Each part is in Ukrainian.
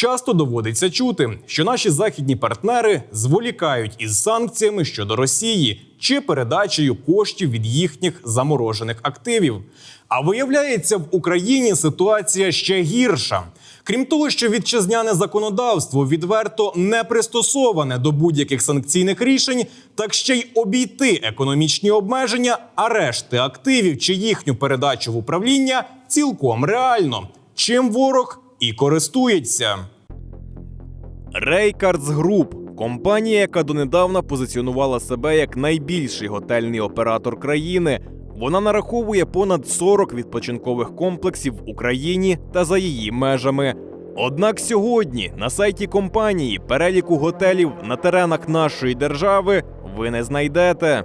Часто доводиться чути, що наші західні партнери зволікають із санкціями щодо Росії чи передачею коштів від їхніх заморожених активів. А виявляється, в Україні ситуація ще гірша. Крім того, що вітчизняне законодавство відверто не пристосоване до будь-яких санкційних рішень, так ще й обійти економічні обмеження, арешти активів чи їхню передачу в управління цілком реально. Чим ворог і користується. Рейкардс Груп компанія, яка донедавна позиціонувала себе як найбільший готельний оператор країни. Вона нараховує понад 40 відпочинкових комплексів в Україні та за її межами. Однак сьогодні на сайті компанії переліку готелів на теренах нашої держави ви не знайдете.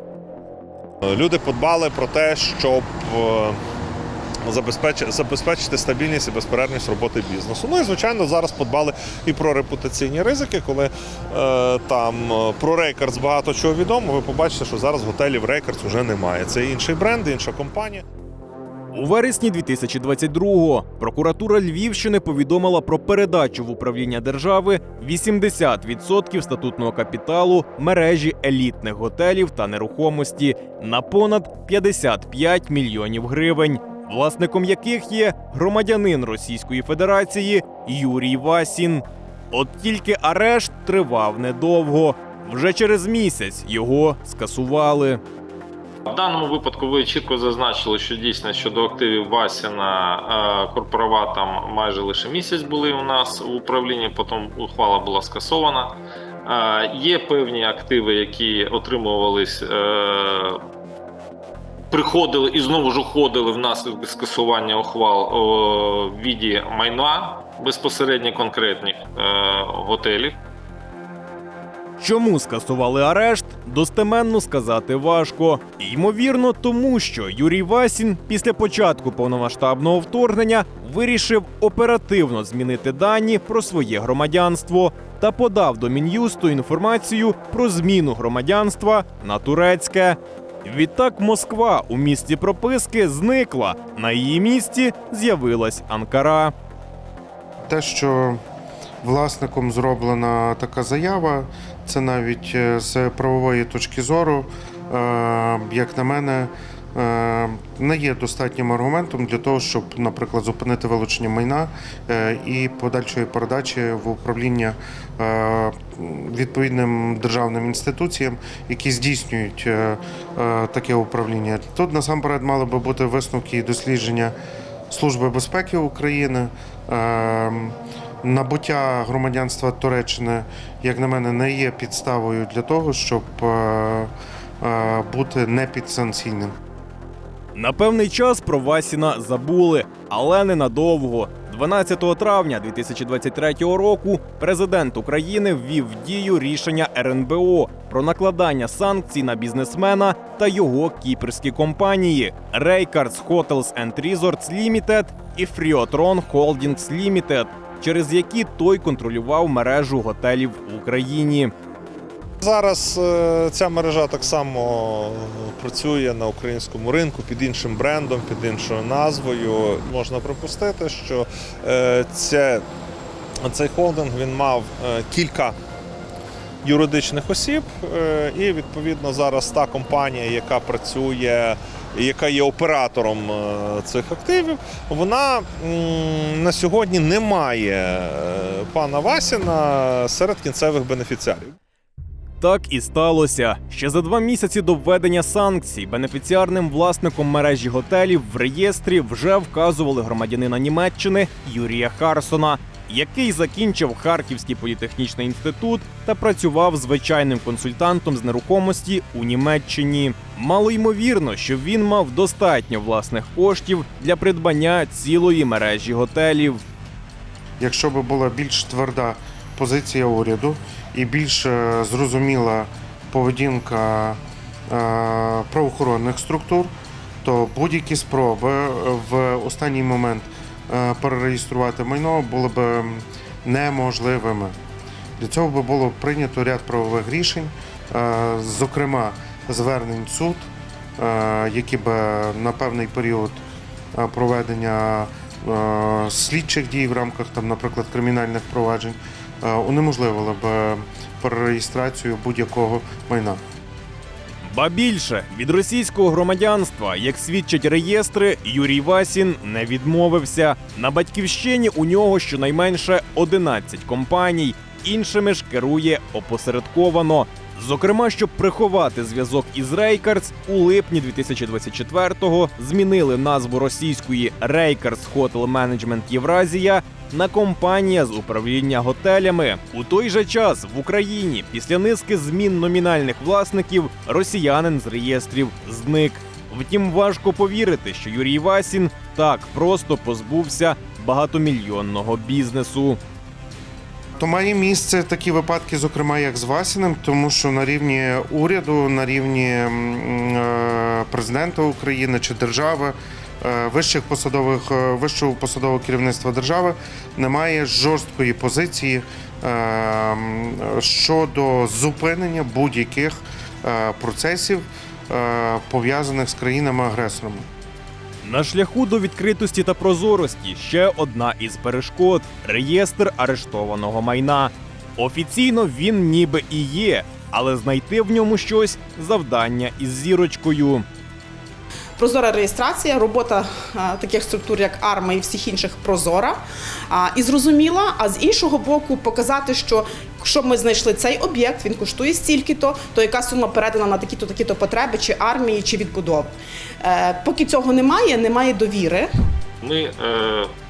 Люди подбали про те, щоб е, забезпечити стабільність і безперервність роботи бізнесу. Ну і звичайно, зараз подбали і про репутаційні ризики. Коли е, там е, про Рейкардс багато чого відомо, ви побачите, що зараз готелів Рейкардс вже немає. Це інший бренд, інша компанія. У вересні 2022-го прокуратура Львівщини повідомила про передачу в управління держави 80% статутного капіталу мережі елітних готелів та нерухомості на понад 55 мільйонів гривень, власником яких є громадянин Російської Федерації Юрій Васін. От тільки арешт тривав недовго. Вже через місяць його скасували. В даному випадку ви чітко зазначили, що дійсно щодо активів Васіна е, корпорова там майже лише місяць були у нас в управлінні, потім ухвала була скасована. Е, Є певні активи, які отримувались, е, приходили і знову ж уходили внаслідок скасування ухвал о, в віді майна безпосередньо конкретних е, готелів. Чому скасували арешт, достеменно сказати важко. Ймовірно, тому що Юрій Васін після початку повномасштабного вторгнення вирішив оперативно змінити дані про своє громадянство та подав до мін'юсту інформацію про зміну громадянства на турецьке. Відтак Москва у місті прописки зникла. На її місці з'явилась Анкара. Те, що власником зроблена така заява, це навіть е, з правової точки зору, е, як на мене, не є достатнім аргументом для того, щоб, наприклад, зупинити вилучення майна е, і подальшої передачі в управління е, відповідним державним інституціям, які здійснюють е, е, таке управління. Тут насамперед мали би бути висновки і дослідження Служби безпеки України. Е, Набуття громадянства Туреччини, як на мене, не є підставою для того, щоб е, е, бути непідсанкційним. На певний час про Васіна забули, але ненадовго. 12 травня 2023 року президент України ввів в дію рішення РНБО про накладання санкцій на бізнесмена та його кіпрські компанії Raycards Hotels and Resorts Limited і Friotron Holdings Limited, через які той контролював мережу готелів в Україні. Зараз е, ця мережа так само працює на українському ринку під іншим брендом, під іншою назвою. Можна припустити, що е, це, цей холдинг він мав е, кілька юридичних осіб, е, і відповідно зараз та компанія, яка працює. Яка є оператором е, цих активів, вона на сьогодні не має е, пана Васіна серед кінцевих бенефіціарів. Так і сталося. Ще за два місяці до введення санкцій бенефіціарним власником мережі готелів в реєстрі вже вказували громадянина Німеччини Юрія Харсона, який закінчив Харківський політехнічний інститут та працював звичайним консультантом з нерухомості у Німеччині. Мало ймовірно, що він мав достатньо власних коштів для придбання цілої мережі готелів. Якщо би була більш тверда позиція уряду і більш е, зрозуміла поведінка е, правоохоронних структур, то будь-які спроби в останній момент е, перереєструвати майно були б неможливими. Для цього би було прийнято ряд правових рішень, е, зокрема звернень суд, е, які би на певний період е, проведення е, слідчих дій в рамках, там, наприклад, кримінальних проваджень, е, унеможливила б е, перереєстрацію будь-якого майна. Ба більше від російського громадянства, як свідчать реєстри, Юрій Васін не відмовився. На батьківщині у нього щонайменше 11 компаній, іншими ж керує опосередковано. Зокрема, щоб приховати зв'язок із Рейкардс, у липні 2024-го змінили назву російської Рейкардс Hotel Management Євразія на компанія з управління готелями. У той же час в Україні після низки змін номінальних власників росіянин з реєстрів зник. Втім, важко повірити, що Юрій Васін так просто позбувся багатомільйонного бізнесу. То має місце такі випадки, зокрема як з Васіним, тому що на рівні уряду, на рівні е, президента України чи держави, е, вищих посадових е, вищого посадового керівництва держави немає жорсткої позиції щодо зупинення будь-яких процесів пов'язаних з країнами-агресорами. На шляху до відкритості та прозорості ще одна із перешкод реєстр арештованого майна. Офіційно він ніби і є, але знайти в ньому щось завдання із зірочкою. Прозора реєстрація, робота е, таких структур, як АРМА і всіх інших прозора і зрозуміла. А з іншого боку, показати, що якщо ми знайшли цей об'єкт, він коштує стільки-то, то яка сума передана на такі-то такі-то потреби, чи армії, чи відбудови. Е, поки цього немає, немає довіри. Ми е,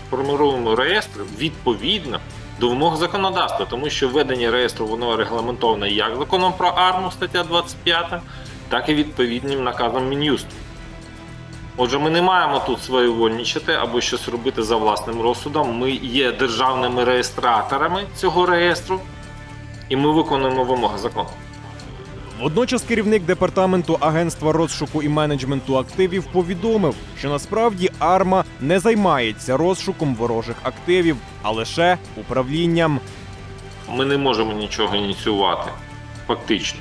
формируємо реєстр відповідно до вимог законодавства, тому що введення реєстру воно регламентовано як законом про АРМУ, стаття 25, так і відповідним наказом Мін'юсту. Отже, ми не маємо тут своєвольничати або щось робити за власним розсудом. Ми є державними реєстраторами цього реєстру, і ми виконуємо вимоги закону. Водночас керівник департаменту агентства розшуку і менеджменту активів повідомив, що насправді АРМА не займається розшуком ворожих активів, а лише управлінням. Ми не можемо нічого ініціювати, фактично.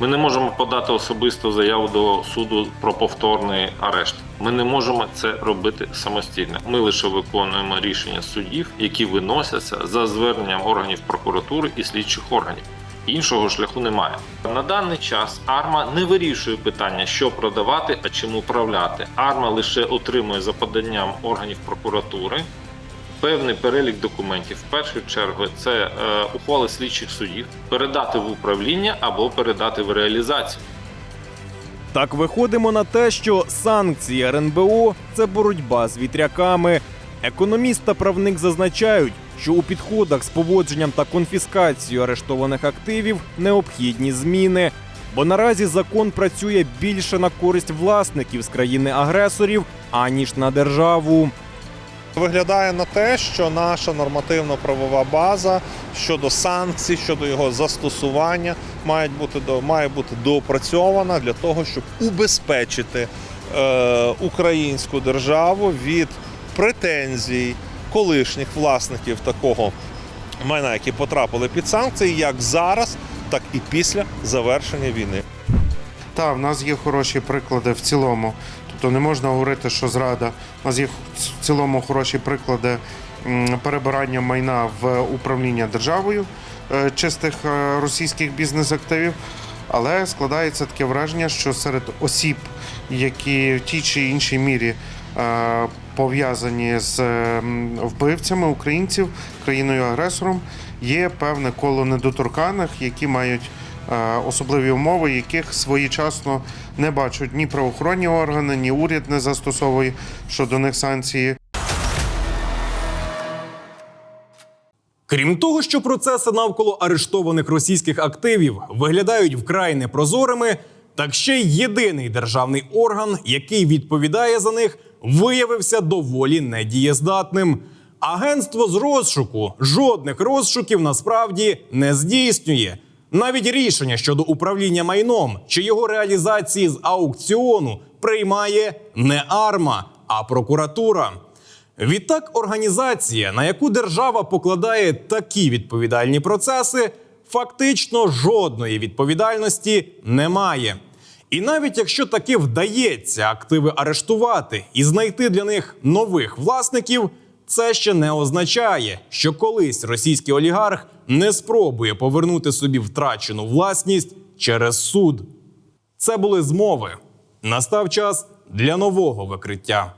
Ми не можемо подати особисту заяву до суду про повторний арешт. Ми не можемо це робити самостійно. Ми лише виконуємо рішення судів, які виносяться за зверненням органів прокуратури і слідчих органів. Іншого шляху немає. На даний час АРМА не вирішує питання, що продавати, а чим управляти. АРМА лише отримує за поданням органів прокуратури певний перелік документів. В першу чергу це е, ухвали слідчих судів, передати в управління або передати в реалізацію. Так виходимо на те, що санкції РНБО це боротьба з вітряками. Економіст та правник зазначають, що у підходах з поводженням та конфіскацією арештованих активів необхідні зміни. Бо наразі закон працює більше на користь власників з країни-агресорів, аніж на державу. Виглядає на те, що наша нормативно-правова база щодо санкцій, щодо його застосування має бути має бути доопрацьована для того, щоб убезпечити е, українську державу від претензій колишніх власників такого майна, які потрапили під санкції, як зараз, так і після завершення війни. Так, в нас є хороші приклади в цілому. Тобто не можна говорити, що зрада. У нас є в цілому хороші приклади перебирання майна в управління державою е, чистих е, російських бізнес-активів. Але складається таке враження, що серед осіб, які в тій чи іншій мірі е, пов'язані з вбивцями українців, країною-агресором, є певне коло недоторканих, які мають особливі умови, яких своєчасно не бачать ні правоохоронні органи, ні уряд не застосовує щодо них санкції. Крім того, що процеси навколо арештованих російських активів виглядають вкрай непрозорими, так ще й єдиний державний орган, який відповідає за них, виявився доволі недієздатним. Агентство з розшуку жодних розшуків насправді не здійснює. Навіть рішення щодо управління майном чи його реалізації з аукціону приймає не АРМА, а прокуратура. Відтак, організація, на яку держава покладає такі відповідальні процеси, фактично жодної відповідальності не має. І навіть якщо таки вдається активи арештувати і знайти для них нових власників, це ще не означає, що колись російський олігарх не спробує повернути собі втрачену власність через суд. Це були змови. Настав час для нового викриття.